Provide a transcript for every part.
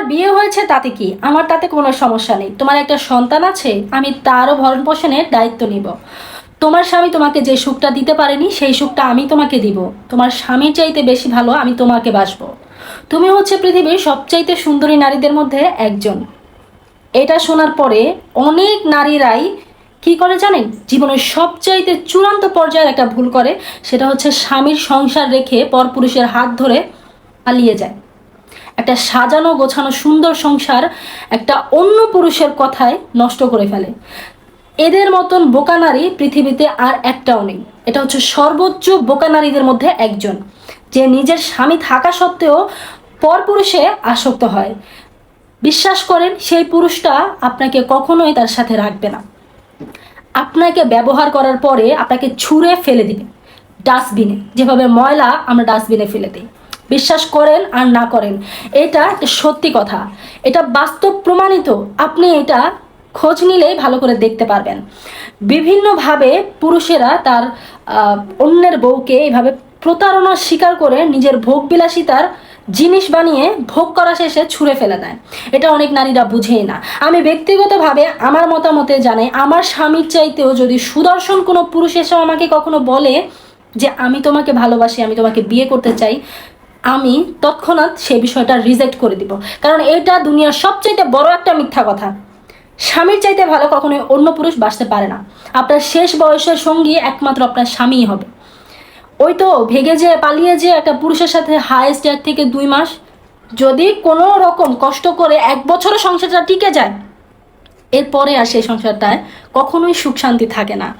তোমার বিয়ে হয়েছে তাতে কি? আমার তাতে কোনো সমস্যা নেই। তোমার একটা সন্তান আছে, আমি তারও ভরণ পোষণের দায়িত্ব নিব। তোমার স্বামী তোমাকে যে সুখটা দিতে পারেনি, সেই সুখটা আমি তোমাকে দিব। তোমার স্বামীর চাইতে বেশি ভালো আমি তোমাকে বাসবো। তুমি হচ্ছে পৃথিবীর সবচাইতে সুন্দরী নারীদের মধ্যে একজন। এটা শোনার পরে অনেক নারীরাই কি করে জানেন? জীবনের সবচাইতে চূড়ান্ত পর্যায়ের একটা ভুল করে, সেটা হচ্ছে স্বামীর সংসার রেখে পরপুরুষের হাত ধরে পালিয়ে যায়। একটা সাজানো, গোছানো, সুন্দর সংসার একটা অন্য পুরুষের কথায় নষ্ট করে ফেলে। এদের মতন বোকা নারী পৃথিবীতে আর একটাও নেই। এটা হচ্ছে সর্বোচ্চ বোকা নারীদের মধ্যে একজন। যে নিজের স্বামী থাকা সত্ত্বেও পরপুরুষে আসক্ত হয়। বিশ্বাস করেন, সেই পুরুষটা আপনাকে কখনোই তার সাথে রাখবে না। আপনাকে ব্যবহার করার পরে আপনাকে ছুঁড়ে ফেলে দিবে। ডাস্টবিনে। যেভাবে ময়লা আমরা ডাস্টবিনে ফেলে দিই। বিশ্বাস করেন আর না করেন, এটা সত্যি কথা। এটা বাস্তব প্রমাণিত, আপনি এটা খোঁজ নিলেই ভালো করে দেখতে পারবেন। বিভিন্নভাবে পুরুষেরা তার অন্যের বউকে এইভাবে প্রতারণার শিকার করে নিজের ভোগ ভোগবিলাসিতার জিনিস বানিয়ে ভোগ করা শেষে ছুঁড়ে ফেলে দেয়। এটা অনেক নারীরা বুঝেই না। আমি ব্যক্তিগতভাবে আমার মতামতে জানাই, আমার স্বামীর চাইতেও যদি সুদর্শন কোনো পুরুষ এসে আমাকে কখনো বলে যে, আমি তোমাকে ভালোবাসি, আমি তোমাকে বিয়ে করতে চাই আমি তৎক্ষণাৎ সেই বিষয়টা রিজেক্ট করে দিব। কারণ এটা দুনিয়ার সবচাইতে বড় একটা মিথ্যা কথা। স্বামীর চাইতে ভালো কখনোই অন্য পুরুষ বাঁচতে পারে না। আপনার শেষ বয়সের সঙ্গী একমাত্র আপনার স্বামীই হবে। ওই তো ভেগে যে পালিয়ে যে একটা পুরুষের সাথে হায়েস্ট এক থেকে দুই মাস। যদি কোনো রকম কষ্ট করে এক বছরও সংসারটা টিকে যায় এরপরে আর সেই সংসারটায় কখনোই সুখ শান্তি থাকে না।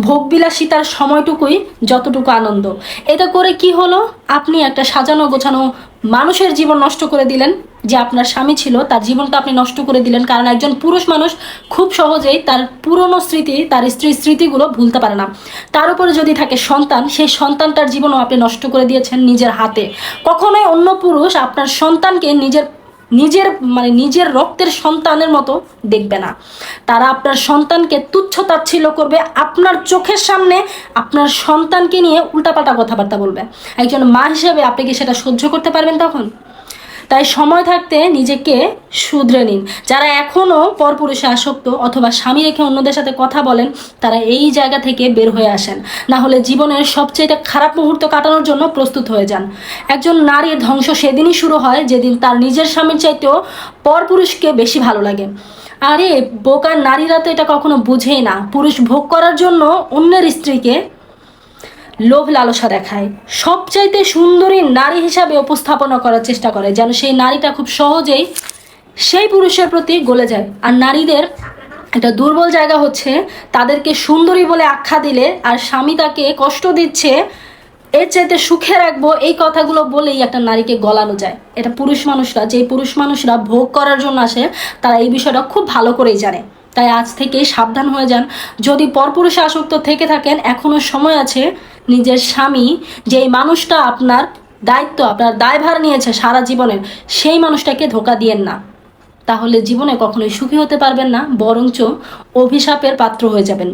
ভোগবিলাসিতার সময়টুকুই যতটুকু আনন্দ। এটা করে কি হলো? আপনি একটা সাজানো গোছানো মানুষের জীবন নষ্ট করে দিলেন। যে আপনার স্বামী ছিল, তার জীবনটা আপনি নষ্ট করে দিলেন। কারণ একজন পুরুষ মানুষ খুব সহজেই তার পুরনো স্মৃতি, তার স্ত্রীর স্মৃতিগুলো ভুলতে পারে না। তার উপরে যদি থাকে সন্তান, সেই সন্তানটার জীবনও আপনি নষ্ট করে দিয়েছেন নিজের হাতে। কখনোই অন্য পুরুষ আপনার সন্তানকে নিজের নিজের মানে নিজের রক্তের সন্তানের মতো দেখবে না। তারা আপনার সন্তানকে তুচ্ছ তাচ্ছিল্য করবে, আপনার চোখের সামনে আপনার সন্তানকে নিয়ে উল্টাপাল্টা কথাবার্তা বলবে। একজন মা হিসেবে আপনি কি সেটা সহ্য করতে পারবেন তখন? তাই সময় থাকতে নিজেকে শুধরে নিন। যারা এখনও পরপুরুষে আসক্ত অথবা স্বামী রেখে অন্যদের সাথে কথা বলেন, তারা এই জায়গা থেকে বের হয়ে আসেন। না হলে জীবনের সবচেয়ে খারাপ মুহূর্ত কাটানোর জন্য প্রস্তুত হয়ে যান। একজন নারীর ধ্বংস সেদিনই শুরু হয় যেদিন তার নিজের স্বামীর চাইতেও পরপুরুষকে বেশি ভালো লাগে। আরে বোকার নারীরা তো এটা কখনো বুঝেই না। পুরুষ ভোগ করার জন্য অন্যের স্ত্রীকে লোভ লালসা দেখায়। সবচাইতে সুন্দরী নারী হিসাবে উপস্থাপনা করার চেষ্টা করে, যেন সেই নারীটা খুব সহজেই সেই পুরুষের প্রতি গলে যায়। আর নারীদের একটা দুর্বল জায়গা হচ্ছে, তাদেরকে সুন্দরী বলে আখ্যা দিলে আর স্বামী তাকে কষ্ট দিচ্ছে, এর চাইতে সুখে রাখব, এই কথাগুলো বলেই একটা নারীকে গলানো যায়। এটা পুরুষ মানুষরা, যেই পুরুষ মানুষরা ভোগ করার জন্য আসে, তারা এই বিষয়টা খুব ভালো করেই জানে। তাই আজ থেকেই সাবধান হয়ে যান। যদি পরপুরুষে আসক্ত থেকে থাকেন এখনও সময় আছে নিজের স্বামী, যেই মানুষটা আপনার দায়িত্ব, আপনার দায়ভার নিয়েছে সারা জীবনের, সেই মানুষটাকে ধোকা দিয়েন না। তাহলে জীবনে কখনোই সুখী হতে পারবেন না, বরঞ্চ অভিশাপের পাত্র হয়ে যাবেন।